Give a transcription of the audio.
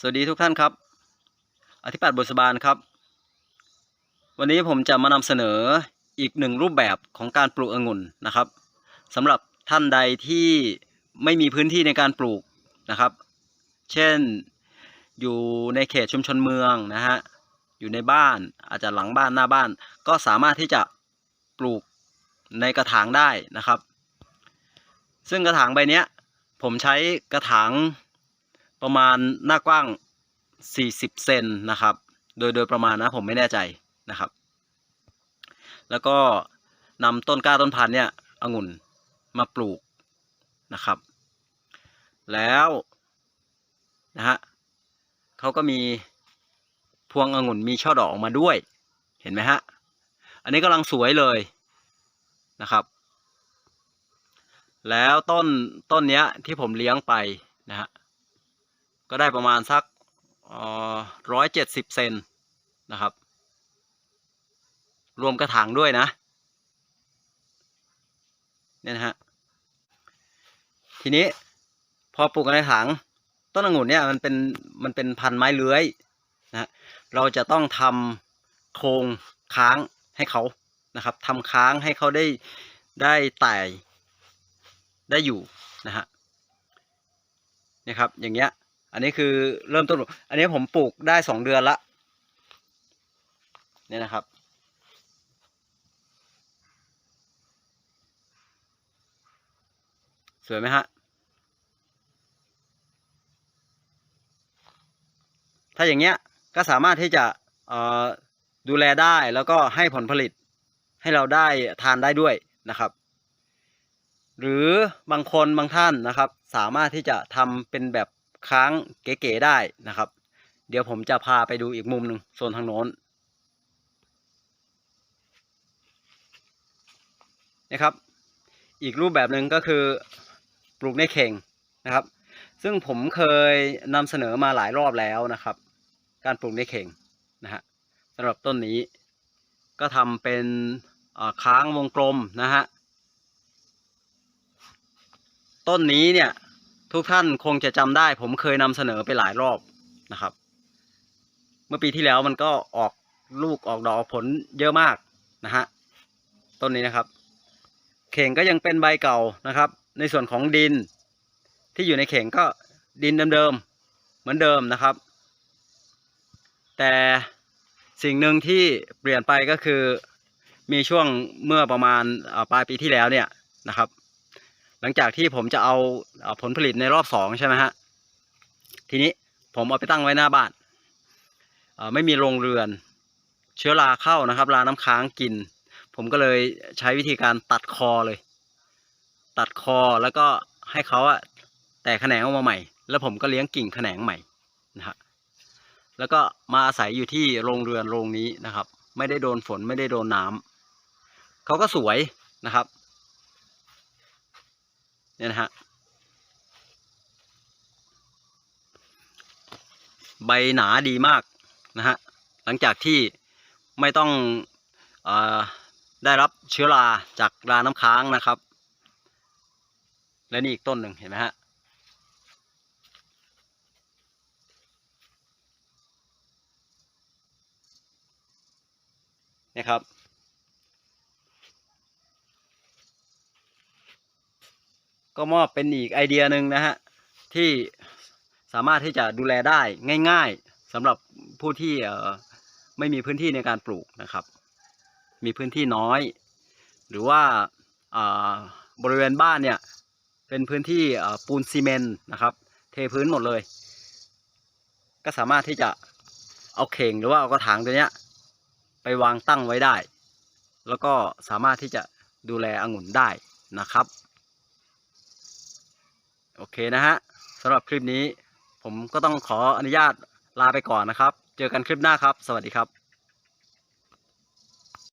สวัสดีทุกท่านครับ อธิปัตย์บุษบาลครับ วันนี้ผมจะมานำเสนออีกหนึ่งรูปแบบของการปลูกองุ่นนะครับสำหรับท่านใดที่ไม่มีพื้นที่ในการปลูกนะครับ เช่นอยู่ในเขตชุมชนเมืองนะฮะอยู่ในบ้านอาจจะหลังบ้านหน้าบ้าน ก็สามารถที่จะปลูกในกระถางได้นะครับ ซึ่งกระถางใบเนี้ยผมใช้กระถาง ประมาณหน้ากว้าง 40 เซนนะครับ โดยโดยประมาณนะผมไม่แน่ใจนะครับ แล้วก็นำต้นกล้าต้นพันธุ์เนี่ยองุ่นมาปลูกนะครับ แล้วนะฮะเขาก็มีพวงองุ่นมีช่อดอกออกมาด้วย เห็นไหมฮะ อันนี้กำลังสวยเลยนะครับ แล้วต้นต้นเนี้ยที่ผมเลี้ยงไปนะฮะ ก็ได้ประมาณสักร้อยเจ็ดสิบเซนนะครับ รวมกระถางด้วยนะเนี่ยนะฮะทีนี้พอปลูกในถังต้นองุ่นเนี่ยมันเป็นมันเป็นพันไม้เลื้อยนะฮะเราจะต้องทำโครงค้างให้เขานะครับทำค้างให้เขาได้ได้ไต่ได้อยู่นะฮะนี่ครับอย่างเงี้ย อันนี้คือเริ่มต้น อันนี้ผมปลูกได้สองเดือนละเนี่ยนะครับ สวยไหมฮะ ถ้าอย่างเงี้ยก็สามารถที่จะดูแลได้แล้วก็ให้ผลผลิตให้เราได้ทานได้ด้วยนะครับ หรือบางคนบางท่านนะครับ สามารถที่จะทำเป็นแบบ ค้างเก๋ๆได้นะครับ เดี๋ยวผมจะพาไปดูอีกมุมหนึ่งโซนทางโน้นนะครับ อีกรูปแบบหนึ่งก็คือปลูกในเข่งนะครับ ซึ่งผมเคยนำเสนอมาหลายรอบแล้วนะครับ การปลูกในเข่งนะฮะสำหรับต้นนี้ก็ทำเป็นค้างวงกลมนะฮะต้นนี้เนี่ย ทุกท่านคงจะจำได้ ผมเคยนำเสนอไปหลายรอบนะครับ เมื่อปีที่แล้วมันก็ออกลูกออกดอกออกผลเยอะมากนะฮะต้นนี้นะครับ เข่งก็ยังเป็นใบเก่านะครับ ในส่วนของดินที่อยู่ในเข่งก็ดินเดิมๆเหมือนเดิมนะครับ แต่สิ่งหนึ่งที่เปลี่ยนไปก็คือมีช่วงเมื่อประมาณปลายปีที่แล้วเนี่ยนะครับ หลังจากที่ผมจะเอาผลผลิตในรอบสองใช่ไหมฮะ ทีนี้ผมเอาไปตั้งไว้หน้าบ้านไม่มีโรงเรือน เชื้อราเข้านะครับราน้ำค้างกิน ผมก็เลยใช้วิธีการตัดคอเลย ตัดคอแล้วก็ให้เขาอะแตกแขนงออกมาใหม่ แล้วผมก็เลี้ยงกิ่งแขนงใหม่นะฮะแล้วก็มาอาศัยอยู่ที่โรงเรือนโรงนี้นะครับ ไม่ได้โดนฝนไม่ได้โดนน้ำเขาก็สวยนะครับ เนี่ยนะฮะใบหนาดีมากนะฮะหลังจากที่ไม่ต้องอได้รับเชื้อราจากราน้ำค้างนะครับ และนี่อีกต้นหนึ่งเห็นไหมฮะนี่ครับ ก็มอบเป็นอีกไอเดียหนึ่งนะฮะที่สามารถที่จะดูแลได้ง่าย ๆสำหรับผู้ที่ไม่มีพื้นที่ในการปลูกนะครับ มีพื้นที่น้อย หรือว่าบริเวณบ้านเนี่ยเป็นพื้นที่ปูนซีเมนต์นะครับ เทพื้นหมดเลย ก็สามารถที่จะเอาเข่งหรือว่าเอากระถางตัวเนี้ยไปวางตั้งไว้ได้ แล้วก็สามารถที่จะดูแลองุ่นได้นะครับ โอเคนะฮะสำหรับคลิปนี้ ผมก็ต้องขออนุญาตลาไปก่อนนะครับ เจอกันคลิปหน้าครับ สวัสดีครับ